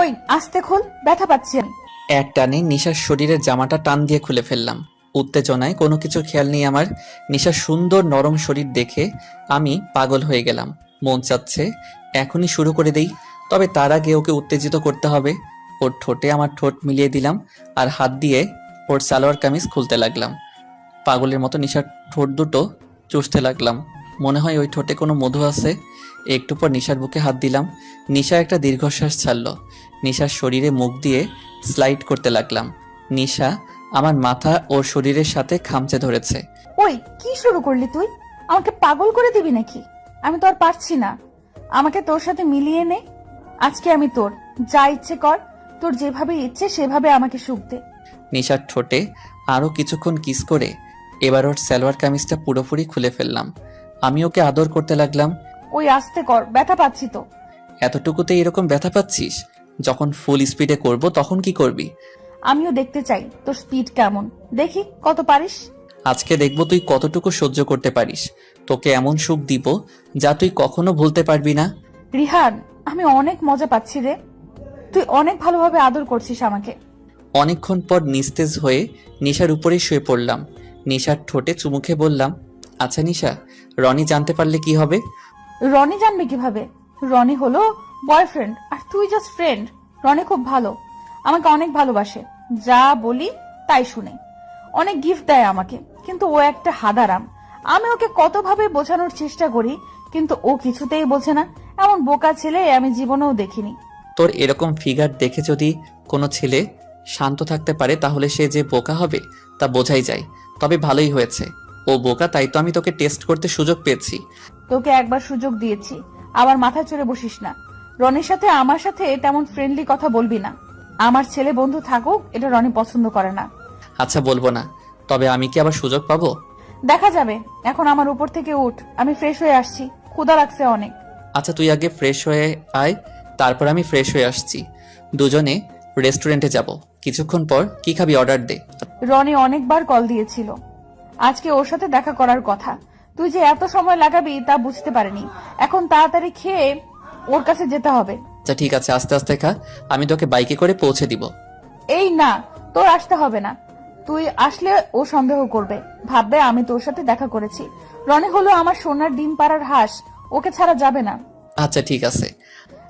ওই, আস্তে খোল, ব্যথা পাচ্ছি আমি। এক টানে নিশার শরীরের জামাটা টান দিয়ে খুলে ফেললাম। উত্তেজনায় কোনো কিছু খেয়াল নেই আমার। নিশার সুন্দর নরম শরীর দেখে আমি পাগল হয়ে গেলাম। মন চাচ্ছে, এখনই শুরু করে দেই, তবে তার আগে ওকে উত্তেজিত করতে হবে। ওর ঠোঁটে আমার ঠোঁট মিলিয়ে দিলাম আর হাত দিয়ে ওর সালোয়ার কামিজ খুলতে লাগলাম। পাগলের মতো নিশার ঠোঁট দুটো চুষতে লাগলাম। মনে হয় ওই ঠোঁটে কোনো মধু আছে। একটু পর নিশার বুকে হাত দিলাম। নিশা একটা দীর্ঘশ্বাস ছাড়লো। নিশার শরীরে মুখ দিয়ে স্লাইড করতে লাগলাম। নিশা আমার মাথা ওর শরীরের সাথে খামচে ধরেছে। ওই কি শুরু করলি তুই? আমাকে পাগল করে দিবি নাকি? আমি তো আর পারছি না। আমাকে তোর সাথে মিলিয়ে নে। আজকে আমি তোর। যা ইচ্ছে কর। তোর যেভাবে ইচ্ছে সেভাবে আমাকে সুখ দে। নিশার ঠোঁটে আরও কিছুক্ষণ কিস করে এবার ওর সালোয়ার কামিজটা পুরোপুরি খুলে ফেললাম। আমি ওকে আদর করতে লাগলাম। ওই আস্তে কর ব্যথা পাচ্ছি তো। এতটুকুতে এরকম ব্যথা পাচ্ছিস? যখন ফুল স্পিডে করব তখন কি করবি? আমিও দেখতে চাই তোর স্পিড কেমন? দেখি কত পারিস? আজকে দেখব তুই কতটুকু সহ্য করতে পারিস। তোকে এমন সুখ দিব যা তুই কখনো ভুলতে পারবি না। রিহান আমি অনেক মজা পাচ্ছি রে। তুই অনেক ভালোভাবে আদর করছিস আমাকে। অনেকক্ষণ পর নিস্তেজ হয়ে নিশার উপরেই শুয়ে পড়লাম। নিশার ঠোঁটে চুমুখে বললাম আচ্ছা নিশা রনি জানতে পারলে কি হবে? রনি জানবে কীভাবে? রনি হলো বয়ফ্রেন্ড আর তুই জাস্ট ফ্রেন্ড রনি খুব ভালো। আমাকে অনেক ভালোবাসে। যা বলি তাই শুনে। অনেক গিফট দেয় আমাকে। কিন্তু ও একটা হাদারাম। আমি ওকে কতভাবে বোঝানোর চেষ্টা করি কিন্তু ও কিছুতেই বোঝে না। এমন বোকা ছেলে আমি জীবনেও দেখিনি। তোর এরকম ফিগার দেখে যদি কোনো ছেলে শান্ত থাকতে পারে তাহলে সে যে বোকা হবে তা বোঝাই যায়। তবে ভালোই হয়েছে। ও বোকা তাই তো আমি তোকে টেস্ট করতে সুযোগ পেয়েছি। তোকে একবার সুযোগ দিয়েছি। আবার মাথা চড়ে বসিস না। রনির সাথে আমার সাথে তেমন ফ্রেন্ডলি কথা বলবি না। আমার ছেলে বন্ধু থাকুক এটা রনি পছন্দ করে না। আচ্ছা বলব না। তবে আমি কি আবার সুযোগ পাবো? দেখা যাবে। এখন আমার উপর থেকে উঠ। আমি ফ্রেশ হয়ে আসছি। ক্ষুদা লাগছে অনেক। আচ্ছা তুই আগে ফ্রেশ হয়ে আয়। তারপর আমি ফ্রেশ হয়ে আসছি। দুজনে রেস্টুরেন্টে যাব। কিছুক্ষণ পর কি খাবি অর্ডার দে। রনি অনেকবার কল দিয়েছিল। আজকে ওর সাথে দেখা করার কথা। তুই যে এত সময় লাগাবি তা বুঝতে পারিনি। এখন তাড়াতাড়ি খেয়ে ওর কাছে যেতে হবে। আচ্ছা ঠিক আছে আস্তে আস্তে খা। আমি তোকে বাইকে করে পৌঁছে দিব। এই না তোর আসতে হবে না। তুই আসলে ও সন্দেহ করবে। ভাববে আমি তোর সাথে দেখা করেছি। রনি হলো আমার সোনার ডিম পাড়ার হাঁস। ওকে ছাড়া যাবে না। আচ্ছা ঠিক আছে।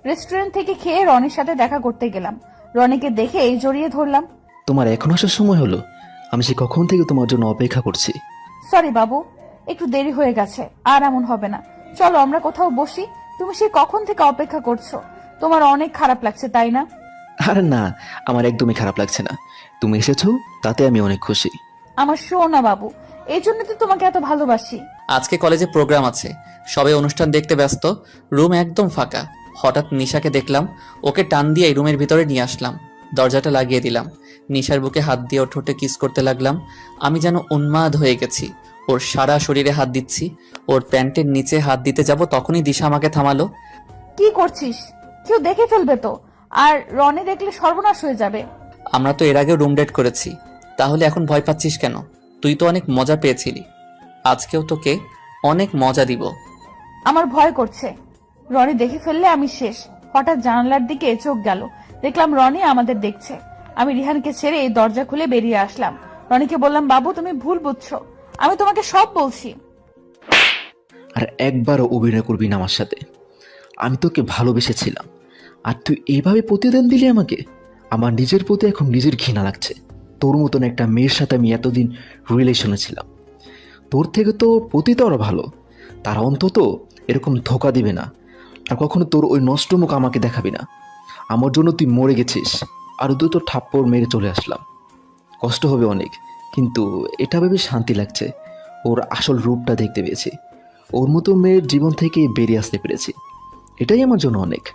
রেস্টুরেন্ট থেকে খেয়ে রনির সাথে দেখা করতে গেলাম। রনিকে দেখে এই জড়িয়ে ধরলাম। তোমার এখন আসার সময় হলো। আমি সে কখন থেকে তোমার জন্য অপেক্ষা করছি? সরি বাবু। একটু দেরি হয়ে গেছে। আর এমন হবে না। চলো আমরা কোথাও বসি। তুমি সে কখন থেকে অপেক্ষা করছ? তোমার অনেক খারাপ লাগছে তাই না? আরে না আমার একদমই খারাপ লাগছে না। তুমি এসেছ তাতে আমি অনেক খুশি। আমার শোনা বাবু এই জন্য তো তোমাকে এত ভালোবাসি। আজকে কলেজে প্রোগ্রাম আছে। সবে অনুষ্ঠান দেখতে ব্যস্ত। রুম একদম ফাঁকা। হঠাৎ নিশাকে দেখলাম। ওকে টান দিয়ে এই রুমের ভিতরে নিয়ে আসলাম। দরজাটা লাগিয়ে দিলাম। নিশার বুকে হাত দিয়ে ওর ঠোঁটে কিস করতে লাগলাম। আমি যেন উন্মাদ হয়ে গেছি। ওর সারা শরীরে হাত দিচ্ছি। ওর প্যান্টের নিচে হাত দিতে যাব তখনই দিশা আমাকে থামালো। কি করছিস? কেউ দেখে ফেলবে তো। আর রনি দেখলে সর্বনাশ হয়ে যাবে। আমরা তো এর আগে রুম ডেট করেছি। তাহলে এখন ভয় পাচ্ছিস কেন? তুই তো অনেক মজা পেয়েছিলি। আজকেও তোকে অনেক মজা দিব। আমার ভয় করছে। রনি দেখে ফেললে আমি শেষ। হঠাৎ জানালার দিকে চোখ গেল। দেখলাম রনি আমাদের দেখছে। আমি রিহানকে ছেড়ে এই দরজা খুলে বেরিয়ে আসলাম। রনিকে বললাম, বাবু, তুমি ভুল বুঝছ। আমি তোমাকে সব বলছি। আর একবারও অভিনয় করবি না আমার সাথে। আমি তোকে ভালোবেসেছিলাম। আর তুই এইভাবে প্রতিদান দিলি আমাকে? আমার নিজের প্রতি এখন নিজের ঘৃণা লাগছে। তোর মতন একটা মেয়ের সাথে আমি এতদিন রিলেশনে ছিলাম। তোর থেকে তো পতিতরা ভালো। তারা অন্তত এরকম ধোকা দিবে না। আর কখনো তোর ওই নষ্ট মুখ আমাকে দেখাবি না। আমার জন্য তুই মরে গেছিস। আর দুটো থাপ্পড় মেরে চলে আসলাম। কষ্ট হবে অনেক, কিন্তু এটা ভেবে শান্তি লাগছে। ওর আসল রূপটা দেখতে পেয়েছি। ওর মতো মেয়ের জীবন থেকে বেরিয়ে আসতে পেরেছি। এটাই আমার জন্য অনেক।